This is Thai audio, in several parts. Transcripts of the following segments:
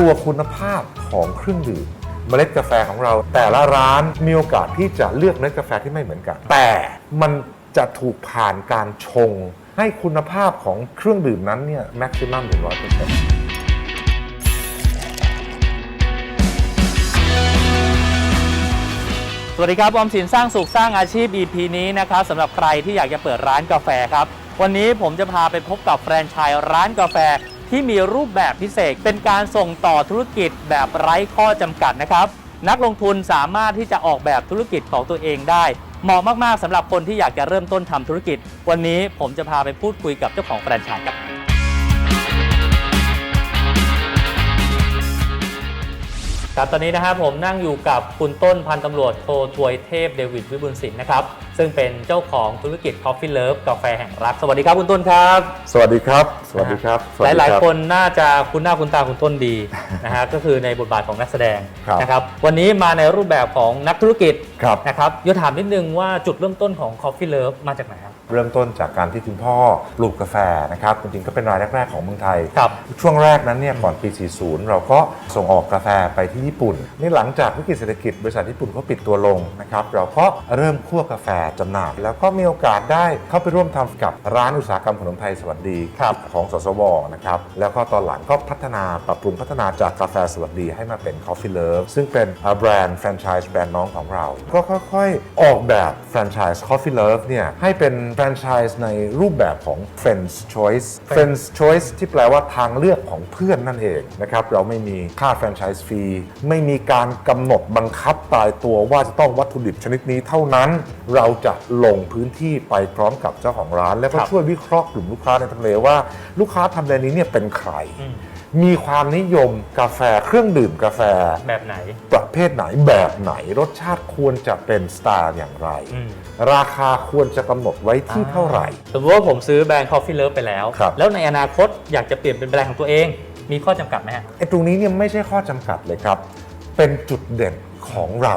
ตัวคุณภาพของเครื่องดื่มเมล็ดกาแฟของเรา แต่ละร้านมีโอกาสที่จะเลือกเมล็ดกาแฟที่ไม่เหมือนกัน แต่มันจะถูกผ่านการชง ให้คุณภาพของเครื่องดื่มนั้นเนี่ยแม็กซิมัมถึงร้อยเปอร์เซ็นต์สวัสดีครับ ออมสินสร้างสุขสร้างอาชีพ EP นี้นะครับสำหรับใครที่อยากจะเปิดร้านกาแฟครับ วันนี้ผมจะพาไปพบกับแฟรนไชส์ร้านกาแฟ ที่มีรูปแบบพิเศษ เป็นการส่งต่อธุรกิจแบบไร้ข้อจำกัดนะครับ นักลงทุนสามารถที่จะออกแบบธุรกิจของตัวเองได้ เหมาะมากๆสำหรับคนที่อยากจะเริ่มต้นทำธุรกิจ วันนี้ผมจะพาไปพูดคุยกับเจ้าของแฟรนไชส์ครับ ครับตอนนี้นะครับผมนั่งอยู่กับคุณต้นพันตำรวจโททวยเทพเดวิดวิบุญสินนะครับ ซึ่งเป็นเจ้าของธุรกิจ Coffee Love กาแฟแห่งรัก สวัสดีครับคุณต้นครับ สวัสดีครับ สวัสดีครับสหวัสดีลายรับๆคนน่าจะคุ้นหน้าคุ้นตาคุณต้นดีนะฮะก็คือในบทบาทของนักแสดงครับนะครับวันนี้มาในรูปแบบของนักธุรกิจครับ นะครับยศถามนิดนึงว่าจุดเริ่มต้นของ Coffee Love มาจากไหนครับ เริ่มต้นจากการที่คุณพ่อปลูกกาแฟนะครับจริงๆก็เป็นรายแรก ๆ ของเมืองไทย ครับ ช่วงแรกนั้นเนี่ยก่อนปี 40 เราก็ส่งออกกาแฟไปที่ญี่ปุ่น นี่หลังจากวิกฤตเศรษฐกิจบริษัทญี่ปุ่นเขาปิดตัวลงนะครับเราก็เริ่มคั่วกาแฟจำหน่าย แล้วก็มีโอกาสได้เข้าไปร่วมทำกับร้านอุตสาหกรรมขนมไทยสวัสดีครับของสสวนะครับแล้วก็ตอนหลังก็พัฒนาปรับปรุงพัฒนาจากกาแฟสวัสดีให้มาเป็น Coffee Love ซึ่งเป็นแบรนด์แฟรนไชส์แบรนด์น้องของเรา ก็ค่อยๆ ออกแบบแฟรนไชส์ Coffee Love เนี่ยให้เป็นแฟรนไชส์ในรูปแบบของ Friends Choice Friends Choice ที่แปลว่าทางเลือกของเพื่อนนั่นเองนะครับเราไม่มีค่าแฟรนไชส์ฟรีไม่มีการกำหนดบังคับตายตัวว่าจะต้องวัตถุดิบชนิดนี้เท่านั้น เราจะลงพื้นที่ไปพร้อมกับเจ้าของร้าน แล้วก็ช่วยวิเคราะห์กลุ่มลูกค้าในทะเลว่า ลูกค้าทำแบรนด์นี้เนี่ยเป็นใคร มมีความนิยมกาแฟเครื่องดื่มกาแฟ แบบไหน ประเภทไหนแบบไหนรสชาติควรจะเป็นสไตล์อย่างไร อืม ราคาควรจะกำหนดไว้ที่เท่าไหร่ สมมติว่าผมซื้อแบรนด์ Coffee Love ไปแล้ว ครับ แล้วในอนาคตอยากจะเปลี่ยนเป็นแบรนด์ของตัวเอง มีข้อจำกัดไหมฮะ ไอ้ตรงนี้เนี่ยไม่ใช่ข้อจำกัดเลยครับ เป็นจุดเด่นของเรา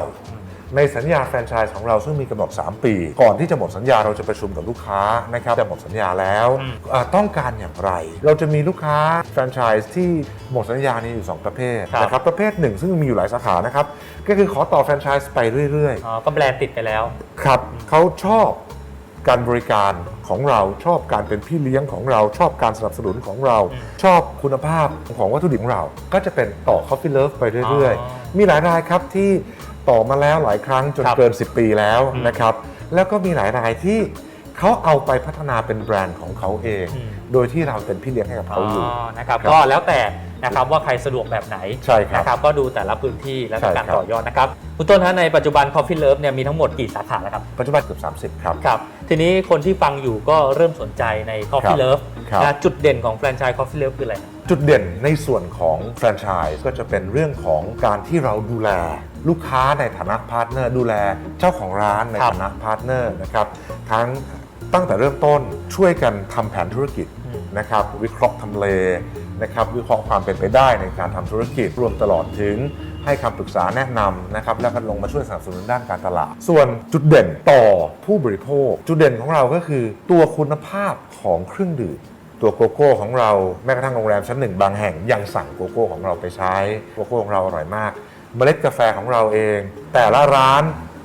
ในสัญญาแฟรนไชส์ของเราซึ่งมีกำหนด 3 ปี ก่อนที่จะหมดสัญญาเราจะประชุมกับลูกค้านะครับจะหมดสัญญาแล้วอืมอ่าต้องการอย่างไร เราจะมีลูกค้าแฟรนไชส์ที่หมดสัญญานี้อยู่ 2 ประเภทนะครับประเภทหนึ่งซึ่งมีอยู่หลายสาขานะครับก็คือขอต่อแฟรนไชส์ไปเรื่อย ๆ อ๋อก็แบรนด์ติดไปแล้ว ครับเขาชอบการบริการของเราชอบการเป็นพี่เลี้ยงของเราชอบการสนับสนุนของเรา ชอบคุณภาพของวัตถุดิบของเรา ก็จะเป็นต่อ Coffee Love ไปเรื่อย อ๋อ ๆ มีหลายรายครับที่ ต่อมาแล้วหลายครั้งจนครับเกิน 10 ปีแล้วอืมนะครับ แล้วก็มีหลายรายที่เขาเอาไปพัฒนาเป็นแบรนด์ของเขาเอง อืม โดยที่เราเป็นพี่เลี้ยงให้กับเขาอยู่ นะครับครับก็แล้วแต่นะครับว่าใครสะดวกแบบไหนใช่ครับนะครับก็ดูแต่ละพื้นที่และใช่การครับต่อยอดนะครับคุณต้นฮะในปัจจุบัน Coffee Love เนี่ยมีทั้งหมดกี่สาขาแล้วครับปัจจุบันเกือบ30 ครับ ครับทีนี้คนที่ฟังอยู่ก็เริ่มสนใจในครั Coffee บ Love ครับ นะจุดเด่นของแฟรนไชส์ Coffee Love คืออะไรครับ จุดเด่นในส่วนของแฟรนไชส์ก็จะเป็นเรื่องของการที่เราดูแลลูกค้าในฐานะพาร์ทเนอร์ดูแลเจ้าของร้านในครับฐานะพาร์ทเนอร์นะครับทั้งตั้งแต่เริ่มต้นช่วยกันทำแผนธุรกิจอืมนะครับวิเคราะห์ทำเลนะครับวิเคราะห์ความเป็นไปได้ในการทำธุรกิจรวมตลอดถึงให้คำปรึกษาแนะนำนะครับแล้วก็ลงมาช่วยสนับสนุนด้านการตลาด ส่วนจุดเด่นต่อผู้บริโภค จุดเด่นของเราก็คือตัวคุณภาพของเครื่องดื่ม ตัวโกโก้ของเราแม้กระทั่งโรงแรมชั้นหนึ่งบางแห่งยังสั่งโกโก้ของเราไปใช้โกโก้ของเราอร่อยมาก เมล็ดกาแฟของเราเอง แต่ละร้าน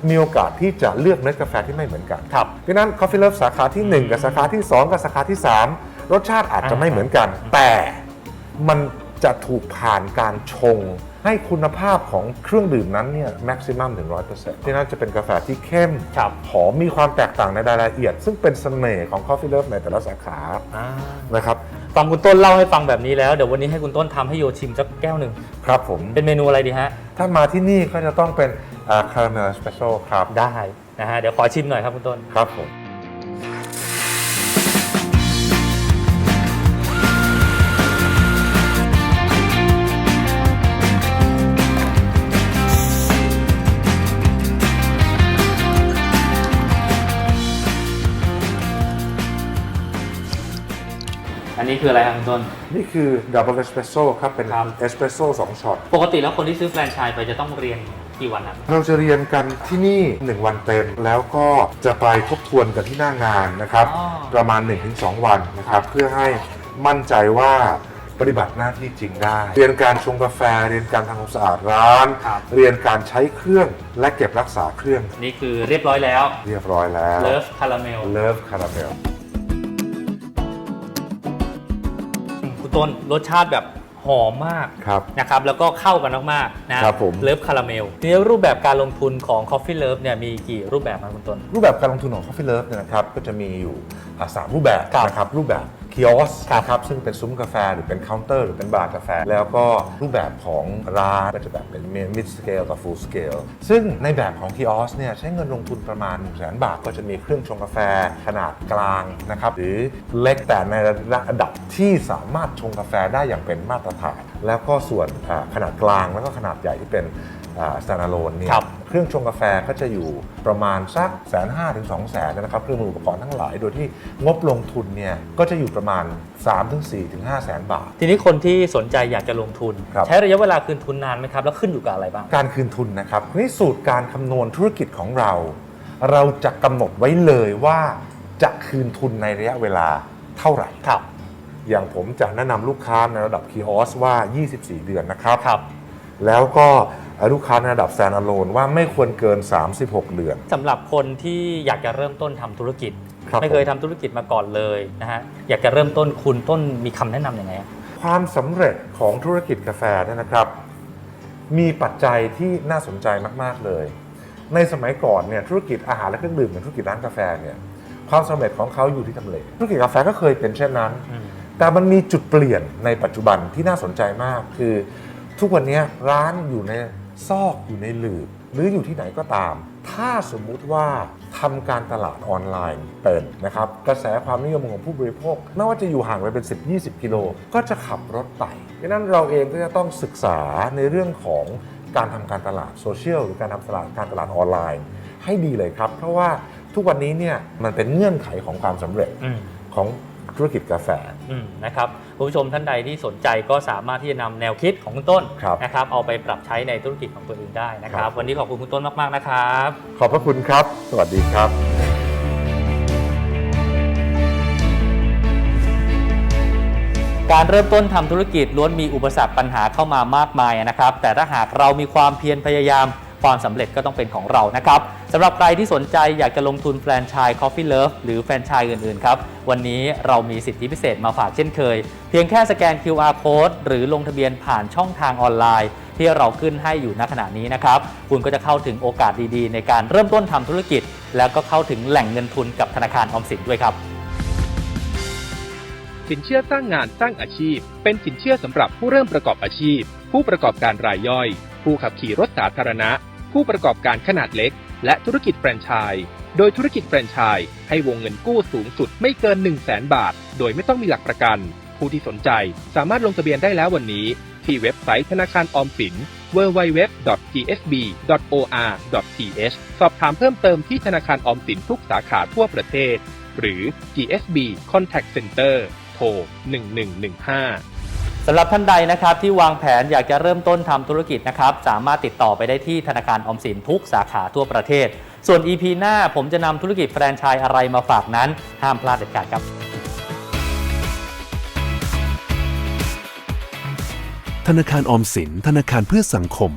มีโอกาสที่จะเลือกเมล็ดกาแฟที่ไม่เหมือนกันครับเพราะฉะนั้น Coffee Love สาขาที่ 1 กับสาขาที่ 2 กับสาขาที่ 3 รสชาติอาจจะไม่เหมือนกัน แต่มันจะถูกผ่านการชง ให้คุณภาพของเครื่องดื่มนั้นเนี่ยแม็กซิมัมถึง100%ที่นั่นจะเป็นกาแฟที่เข้มครับหอมมีความแตกต่างในรายละเอียด ซึ่งเป็นเสน่ห์ของ Coffee Love ในแต่ละสาขาอ่านะครับฟังคุณต้นเล่าให้ฟังแบบนี้แล้วเดี๋ยววันนี้ให้คุณต้นทำให้โยชิมสักแก้วหนึ่งครับผม เป็นเมนูอะไรดีฮะ ถ้ามาที่นี่ก็จะต้องเป็นคาราเมลสเปเชียลครับได้นะฮะเดี๋ยวขอชิมหน่อยครับคุณต้น ครับผม อันนี้คืออะไรครับคุณต้น นี่คือดับเบิลเอสเปรสโซ่ครับ เป็นครับ เอสเปรสโซ่สองช็อต ปกติแล้วคนที่ซื้อแฟรนไชส์ไปจะต้องเรียนกี่วันครับ เราจะเรียนกันที่นี่ 1 วันเต็ม แล้วก็จะไปทบทวนกันที่หน้างานนะครับ อ๋อ ประมาณ 1-2 วันนะครับ เพื่อให้มั่นใจว่าปฏิบัติหน้าที่จริงได้ เรียนการชงกาแฟ เรียนการทำความสะอาดร้าน ครับ เรียนการใช้เครื่องและเก็บรักษาเครื่องนี่คือเรียบร้อยแล้วเรียบร้อยแล้ว เลิฟคาราเมล เลิฟคาราเมล ต้นรสชาติแบบหอมมากครับนะครับแล้วก็เข้ากันมากๆนะครับผมเลิฟคาราเมลทีนี้รูปแบบการลงทุนของ Coffee Love เนี่ยมีกี่รูปแบบครับคุณต้นรูปแบบการลงทุนของ Coffee Love เนี่ยนะครับก็จะมีอยู่อ่าสามรูปแบบครับนะครับรูปแบบ คิออสครับครับซึ่งเป็นซุ้มกาแฟหรือเป็นเคาน์เตอร์หรือเป็นบาร์กาแฟ แล้วก็รูปแบบของร้านก็จะแบบเป็นมิดสเกลกับฟูลสเกลซึ่งในแบบของคิออสเนี่ยใช้เงินลงทุนประมาณ1 0 0 0 0แบาท ก็จะมีเครื่องชงกาแฟขนาดกลางนะครับหรือเล็กแต่ในระดับที่สามารถชงกาแฟได้อย่างเป็นมาตรฐาน แล้วก็ส่วนอ่าขนาดกลางแล้วก็ขนาดใหญ่ที่เป็นสแตนด์ a l o n e เนี่ยครับเครื่องชงกาแฟก็จะอยู่ประมาณสักแสนห้าถึงสองแสนนะครับเครื่องมืออุปกรณ์ทั้งหลาย โดยที่งบลงทุนเนี่ยก็จะอยู่ประมาณ 3 ถึง 4 ถึง 5 แสนบาท ทีนี้คนที่สนใจอยากจะลงทุนครับใช้ระยะเวลาคืนทุนนานไหมครับ แล้วขึ้นอยู่กับอะไรบ้าง การคืนทุนนะครับนี่สูตรการคำนวณธุรกิจของเรา เราจะกำหนดไว้เลยว่าจะคืนทุนในระยะเวลาเท่าไหร่ครับ อย่างผมจะแนะนำลูกค้าในระดับคีออสว่า 24 เดือนนะครับครับ แล้วก็ลูกค้าในระดับแซนอโลนว่าไม่ควรเกิน 36 เดือน สำหรับคนที่อยากจะเริ่มต้นทำธุรกิจ ครับไม่เคยผม ทำธุรกิจมาก่อนเลยนะฮะอยากจะเริ่มต้นคุณต้นมีคำแนะนำยังไงอะความสำเร็จของธุรกิจกาแฟเนี่ยนะครับ มีปัจจัยที่น่าสนใจมาก ๆ เลย ในสมัยก่อนเนี่ยธุรกิจอาหารและเครื่องดื่มเหมือนธุรกิจร้านกาแฟเนี่ยความสำเร็จของเขาอยู่ที่ทำเลธุรกิจกาแฟก็เคยเป็นเช่นนั้น อืม แต่มันมีจุดเปลี่ยนในปัจจุบันที่น่าสนใจมาก คือทุกวันนี้ร้านอยู่ในซอกอยู่ในหลืบหรืออยู่ที่ไหนก็ตาม ถ้าสมมุติว่าทำการตลาดออนไลน์เป็นนะครับ กระแสความนิยมของผู้บริโภค ไม่ว่าจะอยู่ห่างไปเป็น 10-20 กิโล ก็จะขับรถไปดังนั้นเราเองก็จะต้องศึกษาในเรื่องของการทำการตลาดโซเชียลหรือการทำตลาดการตลาดออนไลน์ ให้ดีเลยครับ เพราะว่าทุกวันนี้เนี่ยมันเป็นเงื่อนไขของความสำเร็จอืมของ ธุรกิจกาแฟอืมนะครับคุณผู้ชมท่านใดที่สนใจก็สามารถที่จะนำแนวคิดของคุณต้นครับนะครับเอาไปปรับใช้ในธุรกิจของตัวเองได้นะคครัรับบวันนี้ขอบคุณคุณต้นมากๆนะครับ ขอบพระคุณครับ สวัสดีครับการเริ่มต้นทำธุรกิจล้วนมีอุปสรรคปัญหาเข้ามามากมายนะครับ แต่ถ้าหากเรามีความเพียรพยายาม ความสำเร็จก็ต้องเป็นของเรานะครับสำหรับใครที่สนใจอยากจะลงทุนแฟรนไชส์ Coffee Love หรือแฟรนไชส์อื่นๆครับ วันนี้เรามีสิทธิพิเศษมาฝากเช่นเคย เพียงแค่สแกน QR Code หรือลงทะเบียนผ่านช่องทางออนไลน์ ที่เราขึ้นให้อยู่ณขณะนี้นะครับ คุณก็จะเข้าถึงโอกาสดีๆ ในการเริ่มต้นทำธุรกิจ แล้วก็เข้าถึงแหล่งเงินทุนกับธนาคารออมสินด้วยครับสินเชื่อสร้างงานสร้างอาชีพ เป็นสินเชื่อสำหรับผู้เริ่มประกอบอาชีพ ผู้ประกอบการรายย่อย ผู้ขับขี่รถสาธารณะ ผู้ประกอบการขนาดเล็ก และธุรกิจแฟรนไชส์โดยธุรกิจแฟรนไชส์ให้วงเงินกู้สูงสุดไม่เกิน 1 0 0 0 0แบาท โดยไม่ต้องมีหลักประกัน ผู้ที่สนใจสามารถลงทะเบียนได้แล้ววันนี้ ที่เว็บไซต์ธนาคารออมสิน www.gsb.or.th สอบถามเพิ่มเติมที่ธนาคารออมสินทุกสาขาทั่วประเทศ หรือ GSB Contact Center โทร1115 สำหรับท่านใดนะครับที่วางแผนอยากจะเริ่มต้นทำธุรกิจนะครับสามารถติดต่อไปได้ที่ธนาคารออมสินทุกสาขาทั่วประเทศ ส่วน EP หน้าผมจะนำธุรกิจแฟรนไชส์อะไรมาฝากนั้น ห้ามพลาดเด็ดขาดครับ ธนาคารออมสิน ธนาคารเพื่อสังคม